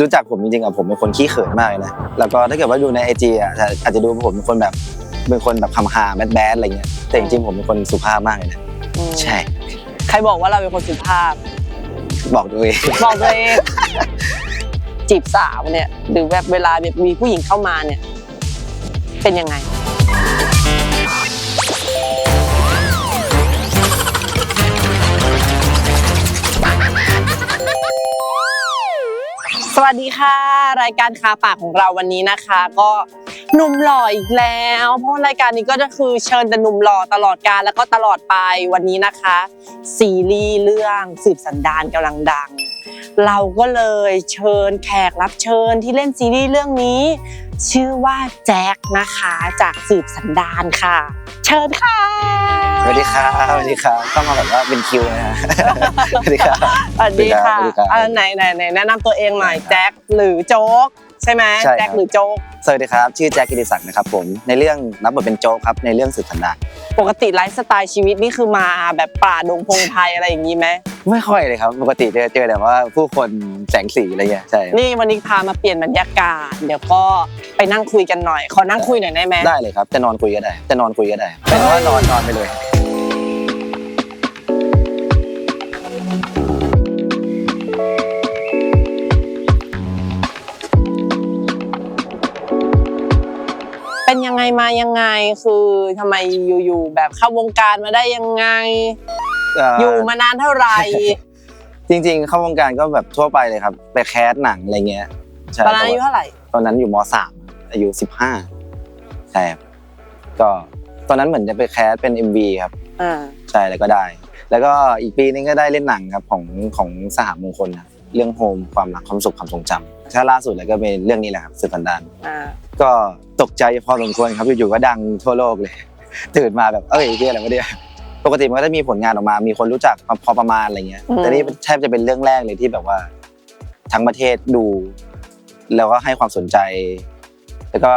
รู้จักผมจริงๆอะผมเป็นคนขี้เขินมากเลยนะแล้วก็ถ้าเกิดว่าดูในไอจีอะอาจอาจจะดูว่าผมเป็นคนแบบเป็นคนแบบคำฮาแบดแบดอะไรเงี้ยแต่จริงๆผมเป็นคนสุภาพมากเลยนะอืมใช่ ใครบอกว่าเราเป็นคนสุภาพ บอกตัวเองบอกตัวเองจีบสาวเนี่ยหรือแบบเวลาแบบมีผู้หญิงเข้ามาเนี่ย เป็นยังไง วัสดีค่ะ รายการคาปากของเราวันนี้นะคะ ก็ หนุ่มหล่ออีกแล้ว เพราะรายการนี้ก็จะคือเชิญแต่หนุ่มหล่อตลอดกาลแล้วก็ตลอดไปวันนี้นะคะ ซีรีส์เรื่องสืบสันดานกำลังดัง เราก็เลยเชิญแขกรับเชิญที่เล่นซีรีส์เรื่องนี้ ชื่อว่าแจ็คนะคะจากสืบสันดานค่ะ เชิญค่ะสวัสดีครับสวัสดีครับต้องมาแบบว่าเป็นคิวนะฮะสวัสดีครับสวัสดีค่ะสวัสดีครับอ่าไหนไหนไหนแนะนำตัวเองหน่อยแจ็คหรือโจ๊ก ใช่ไหมใช่ครับ แจ็คหรือโจ๊กสวัสดีครับ ชื่อแจ็คกิติศักดิ์นะครับผม ในเรื่องรับบทเป็นโจ๊กครับ ในเรื่องสืบสันดานปกติไลฟ์สไตล์ชีวิตนี่คือมาแบบป่าดงพงไทยอะไรอย่างนี้ไหมไม่ค่อยเลยครับ ปกติเจอเจอแต่ว่าผู้คนแสงสีอะไรเงี้ย ใช่นี่วันนี้พามาเปลี่ยนบรรยากาศ เดี๋ยวก็ไปนั่งคุยกันหน่อย ขอนั่งคุยหน่อยได้ไหม ได้เลยครับ จะนอนคุยก็ได้ จะนอนคุยก็ได้เป็นว่านอนนอนไปเลย ยังไงมายังไง คือทำไมอยู่ๆแบบเข้าวงการมาได้ยังไง เอยู่มานานเท่าไหร่ จริง ๆ เข้าวงการก็แบบทั่วไปเลยครับ ไปแคสหนังอะไรเงี้ยใช่ตอนนั้นอายุเท่าไหร่ ตอนนั้นอยู่มสามอายุสิบห้าใช่ครับก็ตอนนั้นเหมือนจะไปแคสเป็น MV ครับอ่า ใช่แล้วก็ได้ แล้วก็อีกปีนึงก็ได้เล่นหนังครับของของสหมงคลครับ เรื่องโฮมความรักความสุขความทรงจำถ้าล่าสุดแล้วก็เป็นเรื่องนี้แหละครับสืบสันดานอ่าก็ตกใจพอสมควรครับอยู่ๆก็ดังทั่วโลกเลย ตื่นมาแบบเอ้ยเรื่องอะไรวะเนี่ยปกติมันก็จะมีผลงานออกมา มีคนรู้จักพอประมาณอะไรเงี้ย แต่นี่แทบจะเป็นเรื่องแรกเลยที่แบบว่า ทั้งประเทศดู แล้วก็ให้ความสนใจ แล้วก็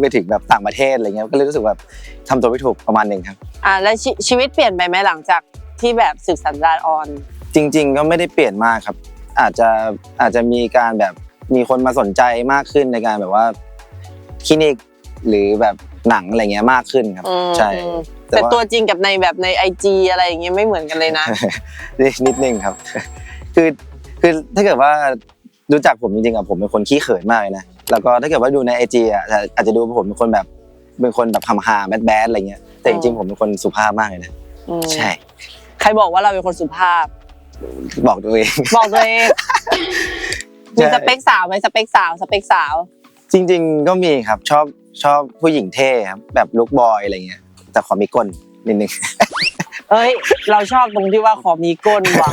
ไปถึงแบบต่างประเทศอะไรเงี้ยก็เลยรู้สึกแบบทำตัวไม่ถูกประมาณหนึ่งครับ อ่าแล้วชีชีวิตเปลี่ยนไปไหมหลังจากที่แบบสืบสันดานออน จริง ๆ ก็ไม่ได้เปลี่ยนมากครับ อาจจะอาจจะมีการแบบมีคนมาสนใจมากขึ้นในการแบบว่าคลินิกหรือแบบหนังอะไรเงี้ยมากขึ้นครับอืมใช่อืมแต่แต่ว่าตัวจริงกับในแบบในไอจีอะไรอย่างเงี้ยไม่เหมือนกันเลยนะนิดนึงครับ คือคือถ้าเกิดว่ารู้จักผมจริงๆอะผมเป็นคนขี้เขินมากเลยนะแล้วก็ถ้าเกิดว่าดูในไอจีอะอาจอาจจะดูว่าผมเป็นคนแบบเป็นคนแบบคำฮาแบดแบดอะไรเงี้ยแต่จริงๆผมเป็นคนสุภาพมากเลยนะอืมใช่ ใครบอกว่าเราเป็นคนสุภาพ บอกตัวเอง บอกตัวเองใช่มีสเปคสาวไหมสเปคสาวสเปคสาว จริง ๆ ก็มีครับชอบชอบผู้หญิงเท่ครับแบบลุคบอยอะไรเงี้ยแต่ขอมีก้นนิดนึงเอ้ย เราชอบตรงที่ว่าขอมีก้นว่ะ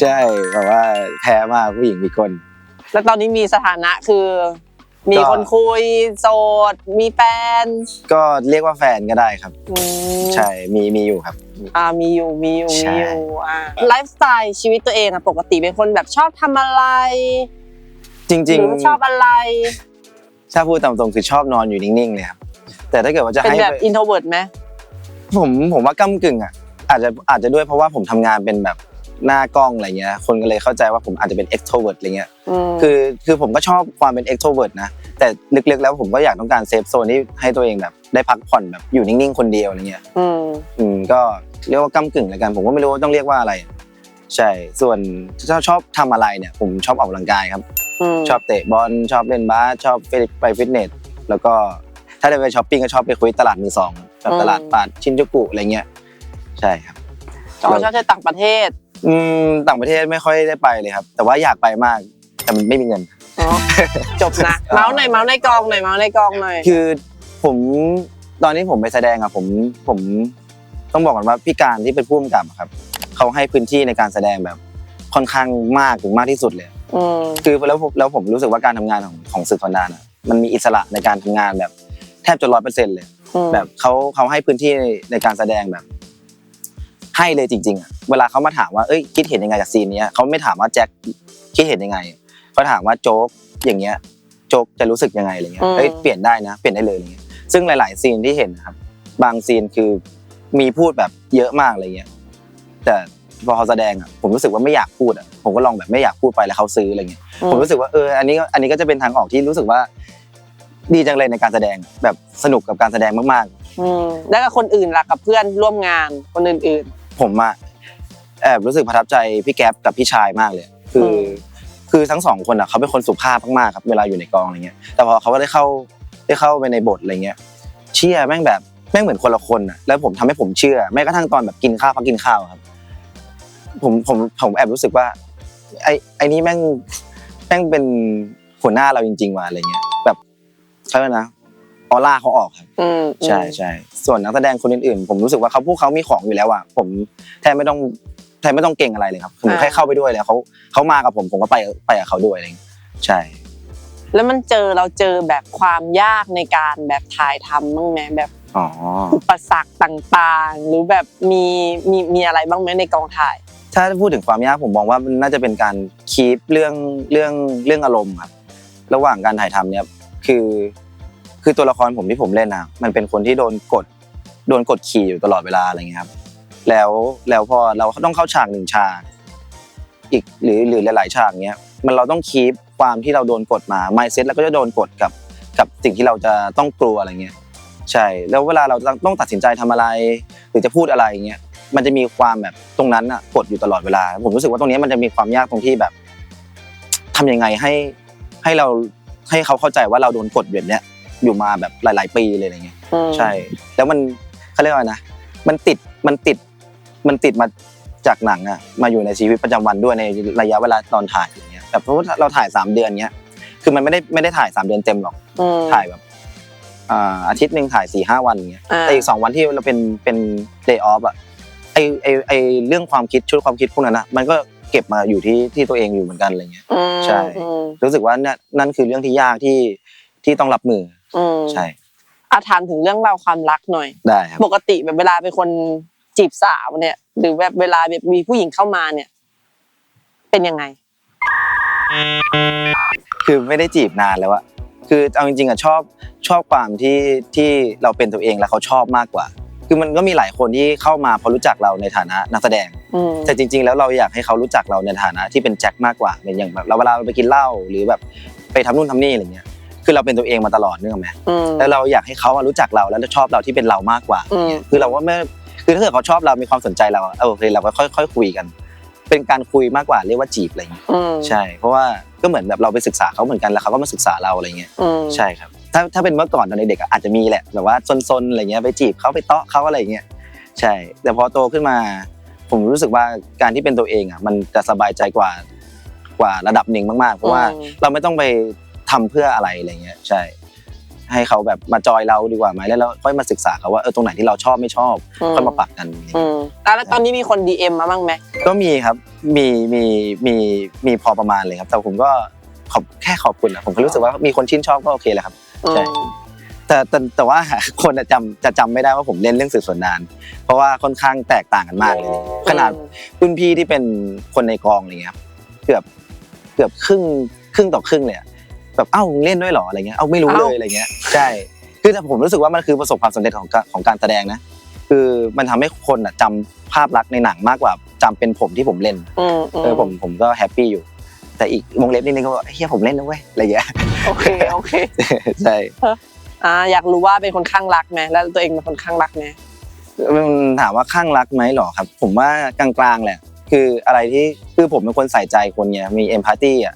ใช่แบบว่าแท้มากผู้หญิงมีก้นแล้วตอนนี้มีสถานะคือ มีก็คนคุยโสด มีแฟนก็เรียกว่าแฟนก็ได้ครับ อืมใช่มีมีอยู่ครับ อ่ามีอยู่มีอยู่ใช่ มีอยู่อ่าไลฟ์สไตล์ชีวิตตัวเองอะปกติเป็นคนแบบชอบทำอะไรจริง หรือชอบอะไรๆถ้าพูดตามตรงคือชอบนอนอยู่นิ่งๆเลยครับแต่ถ้าเกิดว่าจะเป็นให้แบบไปอินโทรเวิร์ดไหมผมผมว่าก้ากึ่งอะอาจจะอาจจะด้วยเพราะว่าผมทำงานเป็นแบบ หน้ากล้องอะไรเงี้ยคนก็เลยเข้าใจว่าผมอาจจะเป็น extrovert อะไรเงี้ยอืมคือคือผมก็ชอบความเป็น extrovert นะแต่ลึกๆแล้วผมก็อยากต้องการเซฟโซนที่ให้ตัวเองแบบได้พักผ่อนแบบอยู่นิ่งๆคนเดียวอะไรเงี้ยอืมอืมก็เรียกว่าก้ากึ่งแล้วกันผมก็ไม่รู้ว่าต้องเรียกว่าอะไร ใช่ส่วนถ้าชอบทำอะไรเนี่ย ผมชอบออกกำลังกายครับอืมชอบเตะบอลชอบเล่นบาสชอบไปไปฟิตเนสแล้วก็ถ้าได้ไปช้อปปิ้งก็ชอบไปคุยตลาดมือสองแบบตลาดปาดชินจูกุอะไรเงี้ยใช่ครับเราชอบที่ต่างประเทศ อืมต่างประเทศไม่ค่อยได้ไปเลยครับ แต่ว่าอยากไปมากแต่มันไม่มีเงิน อ๋อจบนะ เมาส์หน่อยเมาส์ในกองหน่อยเมาส์ในกองหน่อยคือผมตอนนี้ผมไปแสดงอะผมผมต้องบอกก่อนว่าพี่การที่เป็นผู้กำกับอะครับเขาให้พื้นที่ในการแสดงแบบค่อนข้างมากถึงมากที่สุดเลย อืมคือแล้วผมแล้วผมรู้สึกว่าการทำงานของของสื่อคอนดานอะมันมีอิสระในการทำงานแบบ แทบจะร้อยเปอร์เซ็นต์เลย อืมแบบเขาเขาให้พื้นที่ในการแสดงแบบ ให้เลยจริงๆอะเวลาเขามาถามว่าเอ้ยคิดเห็นยังไงกับซีนเนี้ยเขาไม่ถามว่าแจ็คคิดเห็นยังไงเขาถามว่าโจ๊กอย่างเงี้ยโจ๊กจะรู้สึกยังไงอะไรเงี้ยเอ้ยเปลี่ยนได้นะ เปลี่ยนได้เลยอะไรเงี้ยซึ่งหลาย ๆ ซีนที่เห็นนะครับ บางซีนคือมีพูดแบบเยอะมากอะไรเงี้ยแต่พอเขาแสดงอะผมรู้สึกว่าไม่อยากพูดอะผมก็ลองแบบไม่อยากพูดไปแล้วเขาซื้ออะไรเงี้ยผมรู้สึกว่าเอออันนี้ก็อันนี้ก็จะเป็นทางออกที่รู้สึกว่า ดีจังเลยในการแสดงแบบสนุกกับการแสดงมากอืมแล้วกับคนอื่นล่ะกับเพื่อนร่วมงานคนอื่นๆ ผมอะแอบรู้สึกประทับใจพี่แก๊ปกับพี่ชายมากเลย คืออมคือทั้งสองคนอะเขาเป็นคนสุภาพมากๆครับเวลาอยู่ในกองอะไรเงี้ย แต่พอเขาก็ได้เข้าได้เข้าไปในบทอะไรเงี้ย เชื่อแม่งแบบแม่งเหมือนคนละคนอะแล้วผมทำให้ผมเชื่อแม้กระทั่งตอนแบบกินข้าวพักกินข้าวครับ ผมผมผมแอบรู้สึกว่า ไอ้ไอ้นี่แม่งแม่งเป็นหัวหน้าเราจริงๆว่ะอะไรเงี้ยแบบเขาเรียกนะ ออร่าเขาออกครับๆอืมใช่ใช่ส่วนนักแสดงคนอื่นๆ ผมรู้สึกว่าเขาพวกเขามีของอยู่แล้วอะผมแทบไม่ต้องแทบไม่ต้องเก่งอะไรเลยครับผมแค่เข้าไปด้วยแล้วเขาเขามากับผมผมก็ไปไปกับเขาด้วยอะไรเงี้ยใช่ แล้วมันเจอเราเจอแบบความยากในการแบบถ่ายทำบ้างไหมแบบอ๋ออุปสรรคต่างๆ หรือแบบมีมีมีอะไรบ้างไหมในกองถ่าย ถ้าพูดถึงความยากผมมองว่ามันน่าจะเป็นการคีปเรื่องเรื่องเรื่องอารมณ์ครับระหว่างการถ่ายทำเนี่ยคือ คือตัวละครผมที่ผมเล่นนะมันเป็นคนที่โดนกดโดนกดขี่อยู่ตลอดเวลาอะไรเงี้ยครับแล้วแล้วพอเราต้องเข้าฉากหนึ่งฉาก อีกหรือหรือหลายๆฉากเนี้ยมันเราต้องคีปความที่เราโดนกดมาไมเซ็ตแล้วก็จะโดนกดกับกับสิ่งที่เราจะต้องกลัวอะไรเงี้ยใช่แล้วเวลาเราต้องตัดสินใจทำอะไร หรือจะพูดอะไรเงี้ยมันจะมีความแบบตรงนั้นอะกดอยู่ตลอดเวลา ผมรู้สึกว่าตรงนี้มันจะมีความยากตรงที่แบบทำยังไงให้ให้เราให้เขาเข้าใจว่าเราโดนกดแบบเนี้ย อยู่มาแบบหลาย ๆ ปีเลยอะไรเงี้ยอืมใช่ แล้วมันเขาเรียกว่านะ มันติดมันติดมันติดมาจากหนังอะมาอยู่ในชีวิตประจำวันด้วยในระยะเวลาตอนถ่ายอย่างเงี้ยแบบเพราะว่าเราถ่ายสามเดือนเงี้ยคือมันไม่ได้ไม่ได้ถ่ายสามเดือนเต็มหรอกอืมถ่ายแบบอ่าอาทิตย์หนึ่งถ่ายสี่ห้าวันอย่างเงี้ยอ่าแต่อีกสองวันที่เราเป็นเป็นเดย์ออฟอะไอไอไอเรื่องความคิดชุดความคิดพวกนั้นอะมันก็เก็บมาอยู่ที่ที่ตัวเองอยู่เหมือนกันอะไรเงี้ยอืมใช่อืมรู้สึกว่านั่นนั่นคือเรื่องที่ยากที่ที่ต้องรับมือ อืมใช่ อาถามถึงเรื่องราวความรักหน่อย ได้ครับ ปกติแบบเวลาเป็นคนจีบสาวเนี่ย หรือแบบเวลาแบบมีผู้หญิงเข้ามาเนี่ย เป็นยังไง คือไม่ได้จีบนานแล้วอะคือเอาจริงๆอะชอบชอบความที่ที่เราเป็นตัวเองแล้วเขาชอบมากกว่า คือมันก็มีหลายคนที่เข้ามาเพราะรู้จักเราในฐานะนักแสดง อืมแต่จริง ๆ แล้วเราอยากให้เขารู้จักเราในฐานะที่เป็นแจ็คมากกว่าอย่างแบบเราเวลาเราไปกินเหล้าหรือแบบไปทำนู่นทำนี่อะไรเงี้ย คือเราเป็นตัวเองมาตลอดนึกออกไหมอืม แล้วเราอยากให้เขาอะรู้จักเราแล้วชอบเราที่เป็นเรามากกว่า อืม คือเราว่าไม่คือถ้าเกิดเขาชอบเรามีความสนใจเราอะเออโอเคเราก็ค่อยๆคุยกัน เป็นการคุยมากกว่าเรียกว่าจีบอะไรเงี้ยอืมใช่ เพราะว่าก็เหมือนแบบเราไปศึกษาเขาเหมือนกันแล้วเขาก็มาศึกษาเราอะไรเงี้ยอืมใช่ครับ ถ้าถ้าเป็นเมื่อก่อนตอนเด็กๆอะอาจจะมีแหละแบบว่าซนๆอะไรเงี้ยไปจีบเขาไปเตาะเขาอะไรเงี้ยใช่ แต่พอโตขึ้นมา ผมรู้สึกว่าการที่เป็นตัวเองอะมันจะสบายใจกว่ากว่าระดับหนึ่งมากๆเพราะว่า อืม เราไม่ต้องไป ทำเพื่ออะไรอะไรเงี้ยใช่ ให้เขาแบบมาจอยเราดีกว่าไหมแล้วเราค่อยมาศึกษาเขาว่าเออตรงไหนที่เราชอบไม่ชอบค่อยมาปรับกันอืมแล้วตอนนี้มีคน DM มาบ้างไหมก็มีครับมีมีมีมีพอประมาณเลยครับ แต่ผมก็ขอบแค่ขอบคุณนะผมก็รู้สึกว่ามีคนชื่นชอบก็โอเคแล้วครับใช่อืมแต่แต่แต่ว่าคนอะจำจะจำไม่ได้ว่าผมเล่นเรื่องสืบสวนนาน เพราะว่าค่อนข้างแตกต่างกันมากเลย ขนาดรุ่นพี่ที่เป็นคนในกองอะไรเงี้ยครับเกือบเกือบครึ่งครึ่งต่อครึ่งเลยอะ แบบเอ้ามึงเล่นด้วยเหรออะไรเงี้ยเอ้าไม่รู้เลยอะไรเงี้ยใช่คือแต่ผมรู้สึกว่ามันคือประสบความสำเร็จของการของการแสดงนะ คือมันทำให้คนอะจำภาพลักษณ์ในหนังมากกว่าจำเป็นผมที่ผมเล่นอืมเออผมผมก็แฮปปี้อยู่ แต่อีกวงเล็บนิดนึงก็บอกเฮียผมเล่นนะเว้ยอะไรเงี้ยโอเคโอเคใช่อ่าอยากรู้ว่าเป็นคนข้างรักไหมแล้วตัวเองเป็นคนข้างรักไหมมันถามว่าข้างรักไหมหรอครับ ผมว่ากลางๆแหละคืออะไรที่คือผมเป็นคนใส่ใจคนเนี่ยมีเอมพัตตีอะ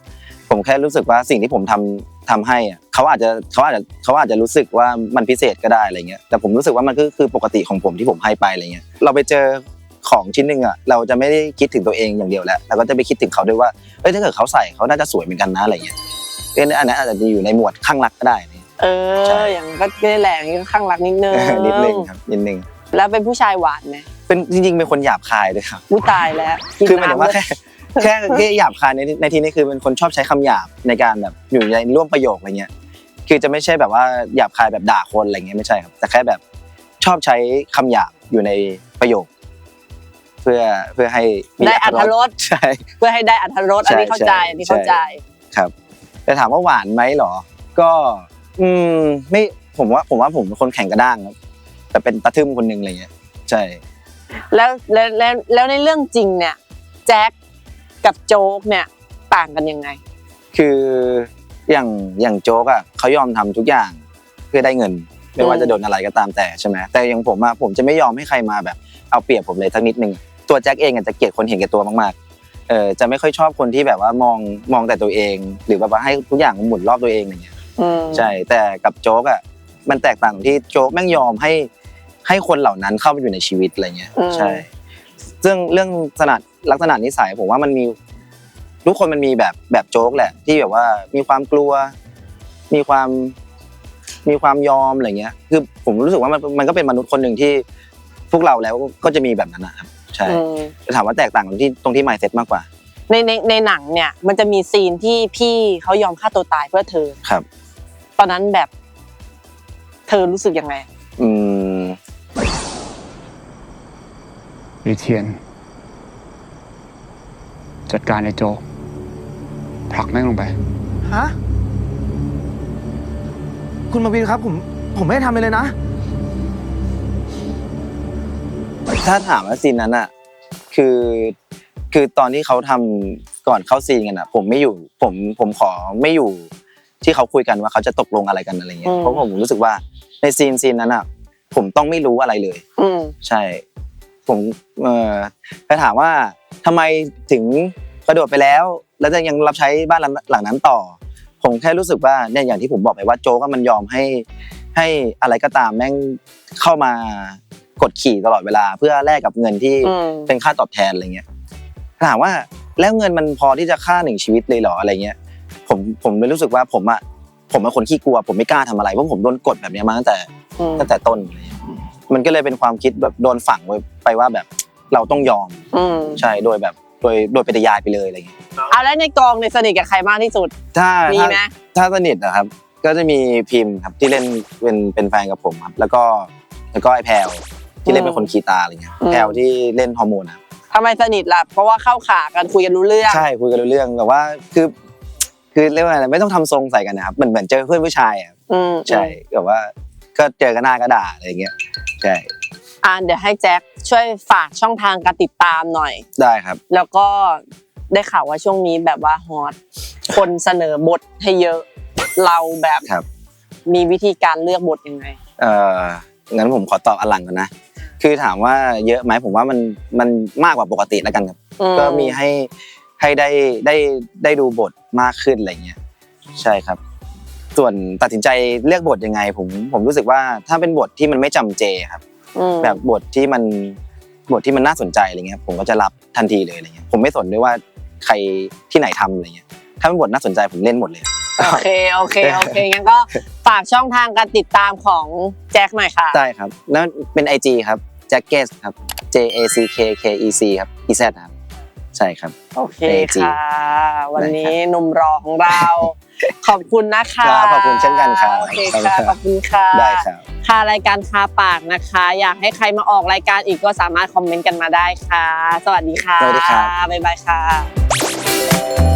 ผมแค่รู้สึกว่าสิ่งที่ผมทำทำให้อะเขาอาจจะเขาอาจจะเขาอาจจะรู้สึกว่ามันพิเศษก็ได้อะไรเงี้ยแต่ผมรู้สึกว่ามันก็คือปกติของผมที่ผมให้ไปอะไรเงี้ยเราไปเจอของชิ้นหนึ่งอะเราจะไม่ได้คิดถึงตัวเองอย่างเดียวแล้วเราก็จะไปคิดถึงเขาด้วยว่าเอ้ยถ้าเกิดเขาใส่เขาน่าจะสวยเหมือนกันนะอะไรเงี้ยเอ้ยอันนั้นอาจจะอยู่ในหมวดข้างรักก็ได้นะเอใช่ออย่างก็ไม่ได้แรงก็ข้างรักนิดนึงนิดนึงครับนิดนึงแล้วเป็นผู้ชายหวานไหมเป็นจริงๆเป็นคนหยาบคายด้วยครับผู้ตายแล้วกิคือหมายถึงว่าน้ำแค่ แค่แค่หยาบคายในในที่นี้คือเป็นคนชอบใช้คำหยาบในการแบบอยู่ในร่วมประโยคอะไรเงี้ยคือจะไม่ใช่แบบว่าหยาบคายแบบด่าคนอะไรเงี้ยไม่ใช่ครับ แต่แค่แบบชอบใช้คำหยาบอยู่ในประโยค เพื่อเพื่อให้มีได้อัธรสใช่เพื่อให้ได้อัธรสอันนี้ใช่เข้าใจใช่อันนี้เข้าใจครับ แต่ถามว่าหวานไหมเหรอ ก็ อืมไม่ผมว่าผมว่าผมเป็นคนแข็งกระด้างครับแต่เป็นตะทึมคนหนึ่งอะไรเงี้ยใช่แล้วแล้วแล้วแล้วในเรื่องจริงเนี่ยแจ็ค กับโจ๊กเนี่ยต่างกันยังไง คืออย่างอย่างโจ๊กอะเขายอมทำทุกอย่างเพื่อได้เงิน ไม่ว่าอืมจะโดนอะไรก็ตามแต่ใช่ไหมแต่อย่างผมอะผมจะไม่ยอมให้ใครมาแบบเอาเปรียบผมเลยสักนิดนึงตัวแจ็คเองอะจะเกลียดคนเห็นแก่ตัวมากๆเออจะไม่ค่อยชอบคนที่แบบว่ามองมองแต่ตัวเอง หรือแบบว่าให้ทุกอย่างมันหมุนรอบตัวเองอะไรเงี้ยอืมใช่แต่กับโจ๊กอะมันแตกต่างตรงที่โจ๊กแม่งยอมให้ให้คนเหล่านั้นเข้ามาอยู่ในชีวิตอะไรเงี้ยใช่ ซึ่งเรื่องสนัด ลักษณะนิสัยผมว่ามันมีทุกคนมันมีแบบแบบโจ๊กแหละ ที่แบบว่ามีความกลัว มีความมีความยอมอะไรเงี้ย คือผมรู้สึกว่ามันมันก็เป็นมนุษย์คนหนึ่งที่พวกเราแล้วก็จะมีแบบนั้นนะครับใช่อืมแต่ถามว่าแตกต่างตรงที่ตรงที่ mindset มากกว่า ในในในหนังเนี่ย มันจะมีซีนที่พี่เขายอมฆ่าตัวตายเพื่อเธอครับ ตอนนั้นแบบ เธอรู้สึกยังไง อืมวิเทียน จัดการไอ้โจกผลักแม่งลงไป ฮะ คุณมาวินครับ ผม ผมไม่ได้ทำอะไรเลยนะ ถ้าถามว่าซีนนั้นอะ คือ คือตอนที่เขาทำก่อนเข้าซีนกันอะ ผมไม่อยู่ ผม ผมขอไม่อยู่ ที่เขาคุยกันว่าเขาจะตกลงอะไรกันอะไรเงี้อืย ม เพราะผมรู้สึกว่าในซีนซีนนั้นอะ ผมต้องไม่รู้อะไรเลย อืม ใช่ ผมเอ่อถ้าถามว่าทำไมถึง กระโดดไปแล้ว แล้วจะยังรับใช้บ้านหลังหลังนั้นต่อ ผมแค่รู้สึกว่าเนี่ยอย่างที่ผมบอกไปว่าโจ๊กอะมันยอมให้ให้อะไรก็ตามแม่งเข้ามากดขี่ตลอดเวลา เพื่อแลกกับเงินที่อืมเป็นค่าตอบแทนอะไรเงี้ยถามว่าแล้วเงินมันพอที่จะฆ่าหนึ่งชีวิตเลยเหรออะไรเงี้ย ผมผมเลยรู้สึกว่าผมอะผมเป็นคนขี้กลัว ผมไม่กล้าทำอะไรเพราะผมโดนกดแบบเนี้ยมาตั้งแต่อืมตั้งแต่ต้นอะไรเงี้ยมันก็เลยเป็นความคิดแบบโดนฝังไว้ไปว่าแบบเราต้องยอมอืมใช่โดยแบบ โดยโดยปฏิยายไปเลยอะไรเงี้ยเอาแล้วในกองในยสนิทกับใครมากที่สุด ถ้ามีถ้าไหมถ้าสนิทนะครับ ก็จะมีพิมพ์ครับที่เล่นเป็นเป็นแฟนกับผมครับ แล้วก็แล้วก็ไอแพลวที่เล่นเป็นคนคีตาอะไรเงี้ยแพลวที่เล่นฮอร์โมนครับทำไมสนิทล่ะ เพราะว่าเข้าขากันคุยกันรู้เรื่องใช่คุยกันรู้เรื่องแบบว่าคือคือเรียกว่าอะไรไม่ต้องทำทรงใส่กันนะครับเหมือนเหมือนเจอเพื่อนผู้ชายอะอืมใช่แบบว่าก็เจอกันหน้าก็ด่าอะไรเงี้ยใช่ อ่าเดี๋ยวให้แจ็คช่วยฝากช่องทางการติดตามหน่อย ได้ครับ แล้วก็ได้ข่าวว่าช่วงนี้แบบว่าฮอตคนเสนอบทให้เยอะเราแบบครับ มีวิธีการเลือกบทยังไง เอ่องั้นผมขอตอบอลังก่อนนะ คือถามว่าเยอะไหมผมว่ามันมันมากกว่าปกติแล้วกันครับ อืก็มีให้ให้ได้ได้ได้ดูบทมากขึ้นอะไรเงี้ยใช่ครับ ส่วนตัดสินใจเลือกบทยังไง ผมผมรู้สึกว่าถ้าเป็นบทที่มันไม่จำเจครับอืม แบบบทที่มันบทที่มันน่าสนใจอะไรเงี้ยผมก็จะรับทันทีเลยอะไรเงี้ยผมไม่สนด้วยว่าใครที่ไหนทำอะไรเงี้ยถ้าเป็นบทน่าสนใจผมเล่นหมดเลย โอเคโอเคโอเคงั้นก็ฝากช่องทางการติดตามของแจ็คหน่อยค่ะ ได้ครับ แล้วเป็น IG ครับ j a c k e t ครับ J A C K K E C ครับ E Z ครับใช่ครับ โอเคใน IG ค่ะ วันนี้หนุ่มรอของเรา ขอบคุณนะคะครับขอบคุณเช่นกันครับโอเคค่ะ ขอบคุณค่ะ ได้ครับ ค่ะรายการคาปากนะคะ อยากให้ใครมาออกรายการอีกก็สามารถคอมเมนต์กันมาได้ค่ะ สวัสดีค่ะสวัสดีครับ๊ายบายค่ะ